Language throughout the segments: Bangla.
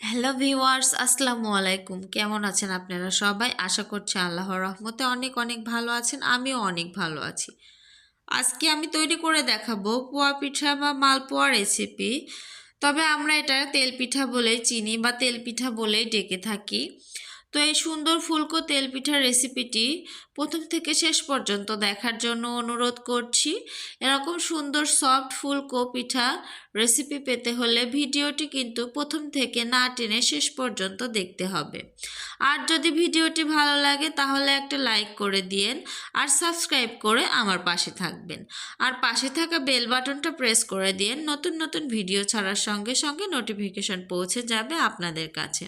হ্যালো ভিওয়ার্স আসসালামু আলাইকুম। কেমন আছেন আপনারা সবাই? আশা করছি আল্লাহর রহমতে অনেক অনেক ভালো আছেন, আমিও অনেক ভালো আছি। আজকে আমি তৈরি করে দেখাবো পোয়া পিঠা বা মালপোয়া রেসিপি তবে আমরা এটা তেল পিঠা বলেই চিনি বা তেল পিঠা বলেই ডেকে থাকি। তো এই সুন্দর ফুলকো তেল পিঠার রেসিপিটি প্রথম থেকে শেষ পর্যন্ত দেখার জন্য অনুরোধ করছি। এরকম সুন্দর সফট ফুলকো পিঠা রেসিপি পেতে হলে ভিডিওটি কিন্তু প্রথম থেকে না টেনে শেষ পর্যন্ত দেখতে হবে। আর যদি ভিডিওটি ভালো লাগে তাহলে একটা লাইক করে দিয়েন আর সাবস্ক্রাইব করে আমার পাশে থাকবেন। আর পাশে থাকা বেল বাটনটা প্রেস করে দিয়েন, নতুন নতুন ভিডিও ছাড়ার সঙ্গে সঙ্গে নোটিফিকেশন পৌঁছে যাবে আপনাদের কাছে।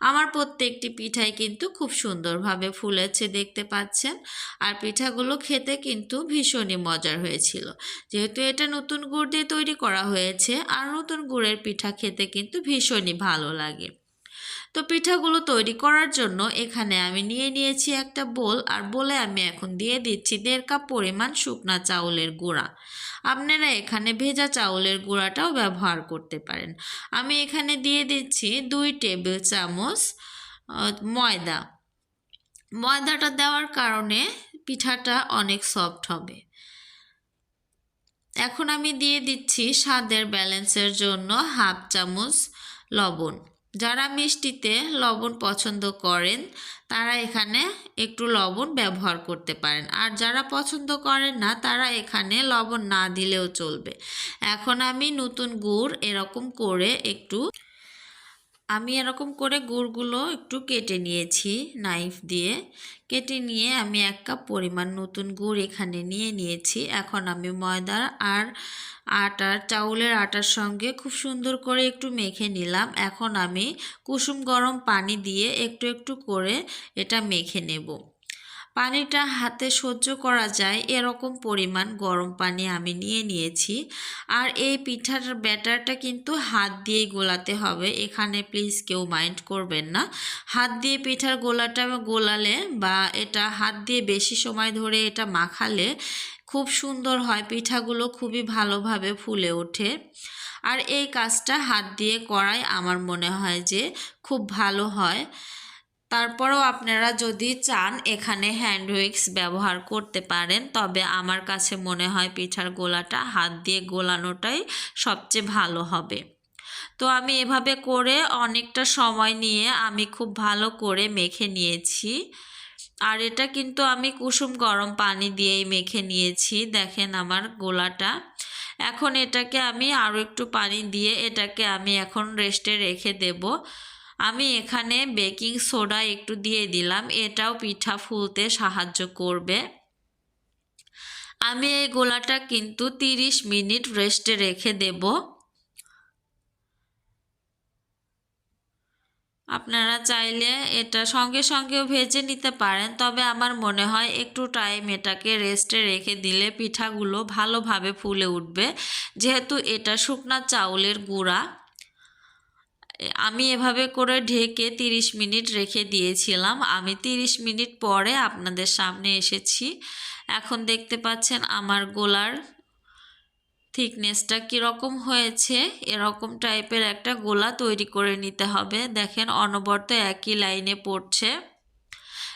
আমার প্রত্যেকটি পিঠাই কিন্তু খুব সুন্দরভাবে ফুলেছে দেখতে পাচ্ছেন। আর পিঠাগুলো খেতে কিন্তু ভীষণই মজার হয়েছিল। যেহেতু এটা নতুন গুড় দিয়ে তৈরি করা হয়েছে আর নতুন গুড়ের পিঠা খেতে কিন্তু ভীষণই ভালো লাগে। তো পিঠাগুলো তৈরি করার জন্য এখানে আমি নিয়ে নিয়েছি একটা বোল আর বলে আমি এখন দিয়ে দিচ্ছি দেড় কাপ পরিমাণ শুকনা চাউলের গুঁড়া। আপনারা এখানে ভেজা চাউলের গুঁড়াটাও ব্যবহার করতে পারেন। আমি এখানে দিয়ে দিচ্ছি দুই টেবিল চামচ ময়দা। ময়দাটা দেওয়ার কারণে পিঠাটা অনেক সফট হবে। এখন আমি দিয়ে দিচ্ছি স্বাদের ব্যালেন্সের জন্য হাফ চামচ লবণ। যারা মিষ্টিতে লবণ পছন্দ করেন, তারা এখানে একটু লবণ ব্যবহার করতে পারেন। আর যারা পছন্দ করেন না, তারা এখানে লবণ না দিলেও চলবে। এখন আমি নতুন গুড় এরকম করে একটু আমি এরকম করে গুড়গুলো একটু কেটে নিয়েছি নাইফ দিয়ে। কেটে নিয়ে আমি এক কাপ পরিমাণ নতুন গুড় এখানে নিয়ে নিয়েছি। এখন আমি ময়দার আর আটার, চাউলের আটার সঙ্গে খুব সুন্দর করে একটু মেখে নিলাম। এখন আমি কুসুম গরম পানি দিয়ে একটু একটু করে এটা মেখে নেব। পানিটা হাতে সহ্য করা যায় এরকম পরিমাণ গরম পানি আমি নিয়ে নিয়েছি। আর এই পিঠার ব্যাটারটা কিন্তু হাত দিয়েই গোলাতে হবে। এখানে প্লিজ কেউ মাইন্ড করবেন না। হাত দিয়ে পিঠার গোলাটা গোলালে বা এটা হাত দিয়ে বেশি সময় ধরে এটা মাখালে খুব সুন্দর হয়, পিঠাগুলো খুবই ভালোভাবে ফুলে ওঠে। আর এই কাজটা হাত দিয়ে করাই আমার মনে হয় যে খুব ভালো হয়। তারপরেও আপনারা যদি চান এখানে হ্যান্ড উইক্স ব্যবহার করতে পারেন, তবে আমার কাছে মনে হয় পিঠার গোলাটা হাত দিয়ে গোলানোটাই সবচেয়ে ভালো হবে। তো আমি এভাবে করে অনেকটা সময় নিয়ে আমি খুব ভালো করে মেখে নিয়েছি। আর এটা কিন্তু আমি কুসুম গরম পানি দিয়েই মেখে নিয়েছি, দেখেন আমার গোলাটা। এখন এটাকে আমি আরও একটু পানি দিয়ে এটাকে আমি এখন রেস্টে রেখে দেব। আমি এখানে বেকিং সোডা একটু দিয়ে দিলাম, এটাও পিঠা ফুলতে সাহায্য করবে। আমি এই গোলাটা কিন্তু 30 মিনিট রেস্টে রেখে দেব। আপনারা চাইলে এটা সঙ্গে সঙ্গেও ভেজে নিতে পারেন, তবে আমার মনে হয় একটু টাইম এটাকে রেস্টে রেখে দিলে পিঠাগুলো ভালোভাবে ফুলে উঠবে। যেহেতু এটা শুকনা চাউলের গুঁড়া। আমি এভাবে করে ঢেকে 30 মিনিট রেখে দিয়েছিলাম। আমি 30 মিনিট পরে আপনাদের সামনে এসেছি। এখন দেখতে পাচ্ছেন আমার গোলার থিকনেসটা কীরকম হয়েছে। এরকম টাইপের একটা গোলা তৈরি করে নিতে হবে। দেখেন অনবরত একই লাইনে পড়ছে।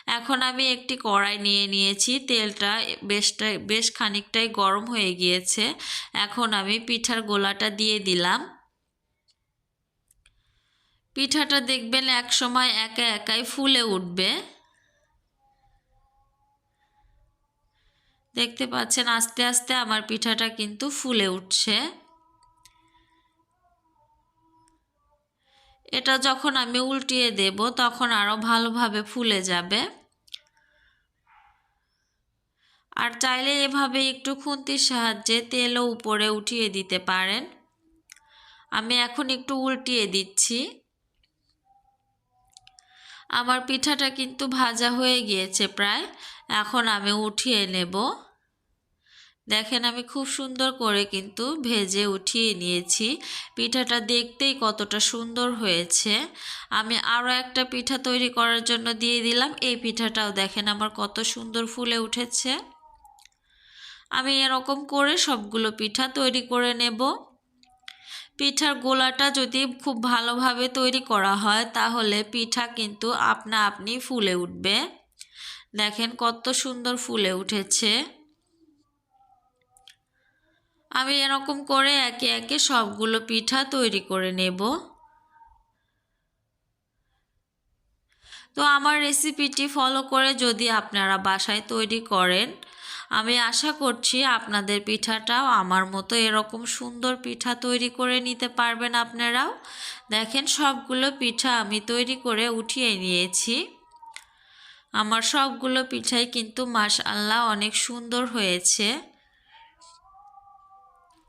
এখন আমি একটি কড়াই নিয়ে নিয়েছি। তেলটা বেশটা, বেশ খানিকটাই গরম হয়ে গিয়েছে। এখন আমি পিঠার গোলাটা দিয়ে দিলাম। পিঠাটা দেখবেন এক সময় একা একাই ফুলে উঠবে। দেখতে পাচ্ছেন আস্তে আস্তে আমার পিঠাটা কিন্তু ফুলে উঠছে। এটা যখন আমি উল্টিয়ে দেব তখন আরও ভালোভাবে ফুলে যাবে। আর চাইলে এভাবে একটু খুন্তির সাহায্যে তেলও উপরে উঠিয়ে দিতে পারেন। আমি এখন একটু উল্টিয়ে দিচ্ছি। আমার পিঠাটা কিন্তু ভাজা হয়ে গিয়েছে প্রায়। এখন আমি উঠিয়ে নেব। দেখেন আমি খুব সুন্দর করে কিন্তু ভেজে উঠিয়ে নিয়েছি। পিঠাটা দেখতেই কতটা সুন্দর হয়েছে। আমি আরও একটা পিঠা তৈরি করার জন্য দিয়ে দিলাম। এই পিঠাটাও দেখেন আমার কত সুন্দর ফুলে উঠেছে। আমি এরকম করে সবগুলো পিঠা তৈরি করে নেব। পিঠার গোলাটা যদি খুব ভালোভাবে তৈরি করা হয়, তাহলে পিঠা কিন্তু আপনা আপনি ফুলে উঠবে। দেখেন কত সুন্দর ফুলে উঠেছে। আমি এরকম করে একে একে সবগুলো পিঠা তৈরি করে নেব। তো আমার রেসিপিটি ফলো করে যদি আপনারা বাসায় তৈরি করেন আমি আশা করছি আপনাদের পিঠাটাও আমার মতো এরকম সুন্দর পিঠা তৈরি করে নিতে পারবেন আপনারাও। দেখেন সবগুলো পিঠা আমি তৈরি করে উঠিয়ে নিয়েছি। আমার সবগুলো পিঠাই কিন্তু মাশাল্লাহ অনেক সুন্দর হয়েছে।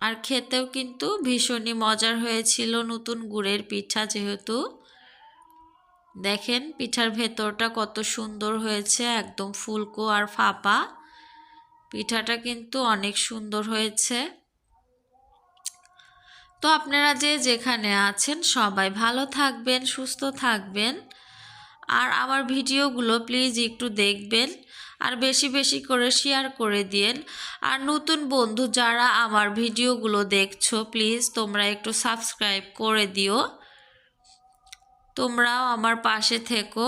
আর খেতেও কিন্তু ভীষণই মজার হয়েছিল নতুন গুড়ের পিঠা যেহেতু। দেখেন পিঠার ভেতরটা কত সুন্দর হয়েছে, একদম ফুলকো আর ফাঁপা। পিঠাটা কিন্তু অনেক সুন্দর হয়েছে। তো আপনারা যে যেখানে আছেন সবাই ভালো থাকবেন, সুস্থ থাকবেন। আর আমার ভিডিওগুলো প্লিজ একটু দেখবেন আর বেশি বেশি করে শেয়ার করে দিন আর নতুন বন্ধু যারা আমার ভিডিওগুলো দেখছ প্লিজ তোমরা একটু সাবস্ক্রাইব করে দিও। তোমরাও আমার পাশে থেকো।